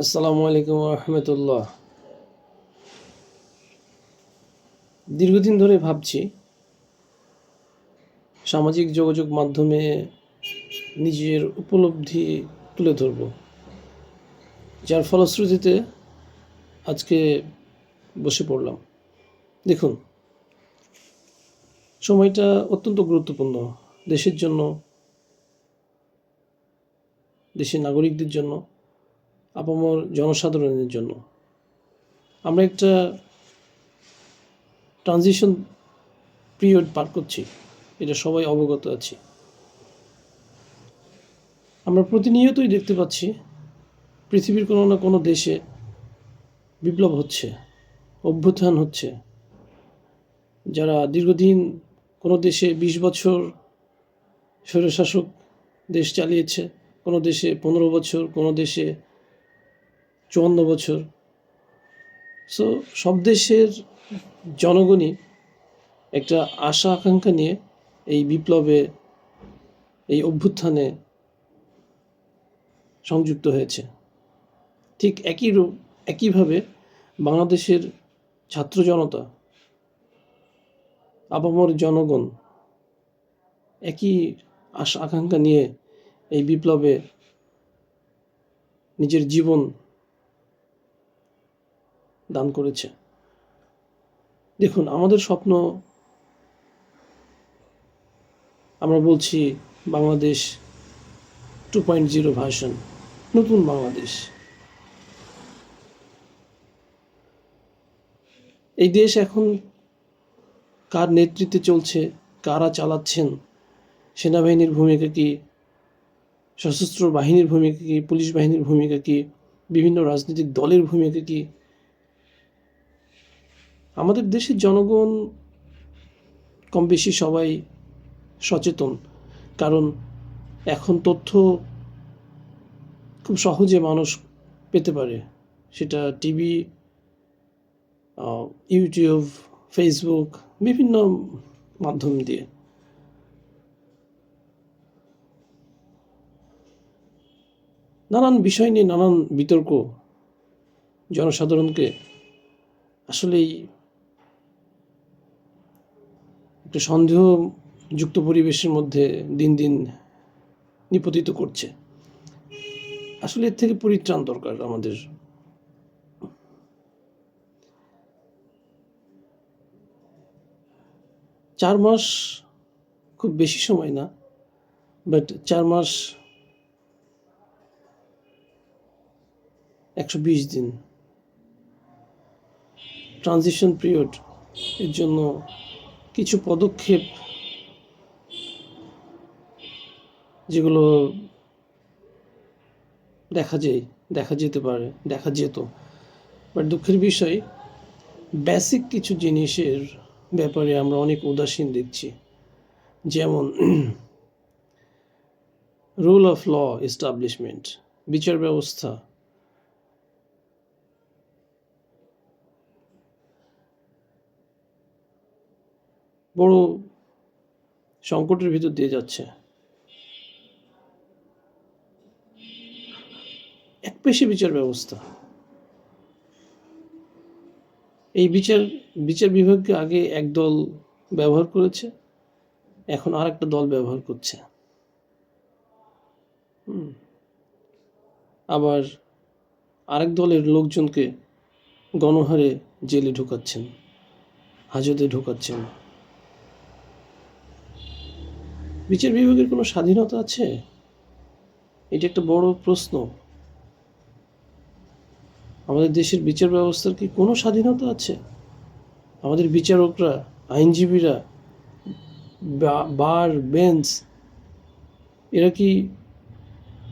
আসসালামু আলাইকুম রহমতুল্লাহ। দীর্ঘদিন ধরে ভাবছি, সামাজিক যোগাযোগ মাধ্যমে নিজের উপলব্ধি তুলে ধরব। যার ফলশ্রুতিতে আজকে বসে পড়লাম। দেখুন, সময়টা অত্যন্ত গুরুত্বপূর্ণ। দেশের জন্য, দেশের নাগরিকদের জন্য আপামর জনসাধারণের জন্য। আমরা একটা ট্রানজিশন পিরিয়ড পার করছি। এটা সবাই অবগত আছি। আমরা প্রতিনিয়তই দেখতে পাচ্ছি, পৃথিবীর কোনো না কোনো দেশে বিপ্লব হচ্ছে, অভ্যুত্থান হচ্ছে। যারা দীর্ঘদিন কোনো দেশে বিশ বছর স্বৈরশাসক দেশ চালিয়েছে, কোনো দেশে পনেরো বছর, কোনো দেশে চুয়ান্ন বছর। সো সব দেশের জনগণই একটা আশা আকাঙ্ক্ষা নিয়ে এই বিপ্লবে, এই অভ্যুত্থানে সংযুক্ত হয়েছে। ঠিক একই রূপ একইভাবে বাংলাদেশের ছাত্র জনতা, আপামর জনগণ একই আশা আকাঙ্ক্ষা নিয়ে এই বিপ্লবে নিজের জীবন দান করেছে। দেখুন, আমাদের স্বপ্ন আমরা বলছি Bangladesh two point zero version নতুন বাংলাদেশ। এই দেশ এখন কার নেতৃত্বে চলছে, কারা চালাচ্ছেন, সেনাবাহিনীর ভূমিকা কি, সশস্ত্র বাহিনীর ভূমিকা কি, পুলিশ বাহিনীর ভূমিকা কি, বিভিন্ন রাজনৈতিক দলের ভূমিকা কি আমাদের দেশের জনগণ কম বেশি সবাই সচেতন, কারণ এখন তথ্য খুব সহজে মানুষ পেতে পারে। সেটা টিভি ইউটিউব, ফেসবুক, বিভিন্ন মাধ্যম দিয়ে। নানান বিষয় নিয়ে নানান বিতর্ক জনসাধারণকে আসলেই একটা সন্দেহযুক্ত পরিবেশের মধ্যে দিন দিন নিপতিত করছে। আসলে এর থেকে পরিত্রাণ দরকার আমাদের। চার মাস খুব বেশি সময় না বাট চার মাস একশো বিশ দিন। ট্রানজিশন পিরিয়ড এর জন্য কিছু পদক্ষেপ যেগুলো দেখা যায়, দেখা যেতে পারে, দেখা যেত। বাট দুঃখের বিষয় বেসিক কিছু জিনিসের ব্যাপারে আমরা অনেক উদাসীন দেখছি। যেমন রুল অফ ল এস্টাবলিশমেন্ট বিচার ব্যবস্থা। বড় সংকটের ভিতর দিয়ে যাচ্ছে। এক পেশি বিচার ব্যবস্থা। এই বিচার বিচার বিভাগকে আগে এক দল ব্যবহার করেছে, এখন আর একটা দল ব্যবহার করছে। আবার আরেক দলের লোকজনকে গণহারে জেলে ঢোকাচ্ছেন, হাজতে ঢোকাচ্ছেন। বিচার বিভাগের কোনো স্বাধীনতা আছে? এটা একটা বড় প্রশ্ন। আমাদের দেশের বিচার ব্যবস্থার কি কোনো স্বাধীনতা আছে? আমাদের বিচারকরা, আইনজীবীরা বার, বেঞ্চ, এরা কি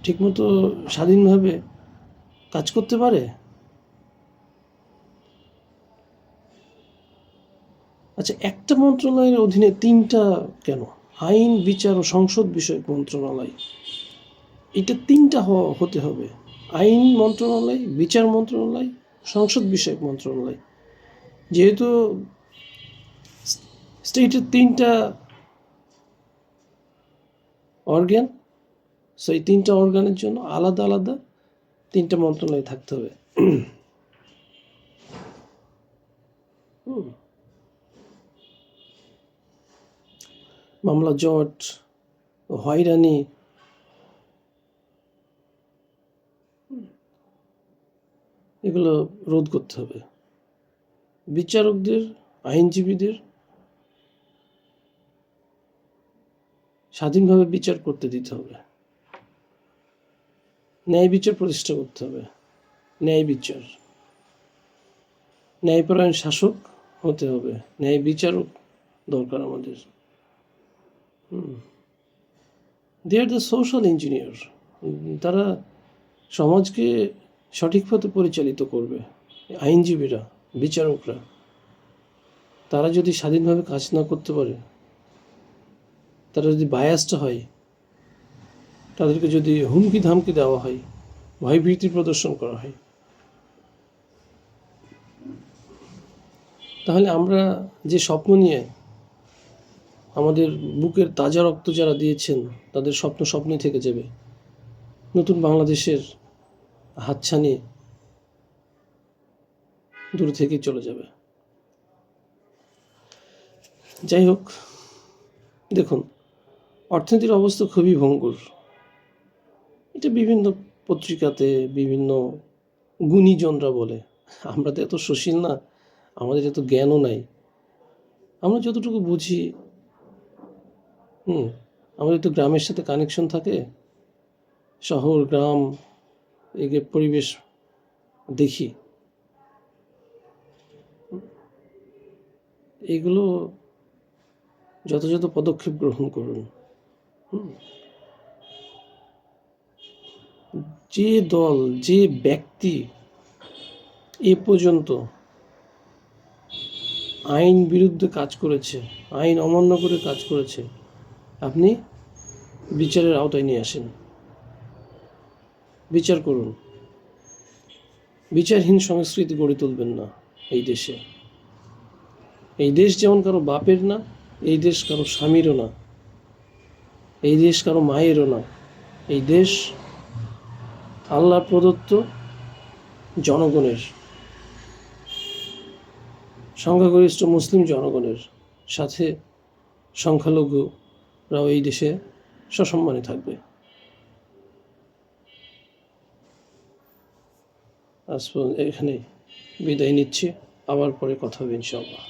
ঠিকমতো স্বাধীনভাবে কাজ করতে পারে? আচ্ছা একটা মন্ত্রণালয়ের অধীনে তিনটা কেন? আইন, বিচার ও সংসদ বিষয়ক মন্ত্রণালয়। এটা তিনটা হতে হবে। আইন মন্ত্রণালয়, বিচার মন্ত্রণালয়, সংসদ বিষয়ক মন্ত্রণালয়। যেহেতু স্টেটের তিনটা অর্গ্যান সো এই তিনটা অর্গানের জন্য আলাদা আলাদা তিনটা মন্ত্রণালয় থাকতে হবে। মামলা জট হয়রানি। এগুলো রোধ করতে হবে। বিচারকদের, আইনজীবীদের স্বাধীনভাবে বিচার করতে দিতে হবে। ন্যায় বিচার প্রতিষ্ঠা করতে হবে। ন্যায় বিচার। ন্যায়পরায়ণ শাসক হতে হবে। ন্যায় বিচারক দরকার আমাদের। They are the social engineer তারা সমাজকে সঠিক পথে পরিচালিত করবে। আইনজীবীরা, বিচারকরা, তারা যদি স্বাধীনভাবে কাজ না করতে পারে, তারা যদি বায়াসড হয়, তাদেরকে যদি হুমকি ধামকি দেওয়া হয়, ভয়ভীতি প্রদর্শন করা হয়, তাহলে আমরা যে স্বপ্ন নিয়ে আমাদের বুকের তাজা রক্ত যারা দিয়েছেন, তাদের স্বপ্ন স্বপ্নই থেকে যাবে। নতুন বাংলাদেশের হাতছানি দূর থেকেই চলে যাবে। যাই হোক, দেখুন, অর্থনীতির অবস্থা খুবই ভঙ্গুর। এটা বিভিন্ন পত্রিকাতে বিভিন্ন গুণীজনরা বলে, আমরা তো এত সুশীল না, আমাদের এত জ্ঞানও নাই। আমরা যতটুকু বুঝি হুম, আমাদের তো গ্রামের সাথে কানেকশন থাকে শহর, গ্রাম এগে পরিবেশ দেখি এগুলো যথাযথ পদক্ষেপ গ্রহণ করুন। যে দল, যে ব্যক্তি এ পর্যন্ত আইন বিরুদ্ধে কাজ করেছে, আইন অমান্য করে কাজ করেছে আপনি বিচারের আওতায় নিয়ে আসেন। বিচার করুন। বিচারহীন সংস্কৃতি গড়ে তুলবেন না এই দেশে। এই দেশ যেমন কারও বাপের না, এই দেশ কারও স্বামীরও না। এই দেশ কারও মায়েরও না। এই দেশ আল্লাহ প্রদত্ত জনগণের, সংখ্যাগরিষ্ঠ মুসলিম জনগণের সাথে সংখ্যালঘুরাও এই দেশে সসম্মানে থাকবে আজ এখানে বিদায় নিচ্ছি। আবার পরে কথা হবে ইনশাআল্লাহ।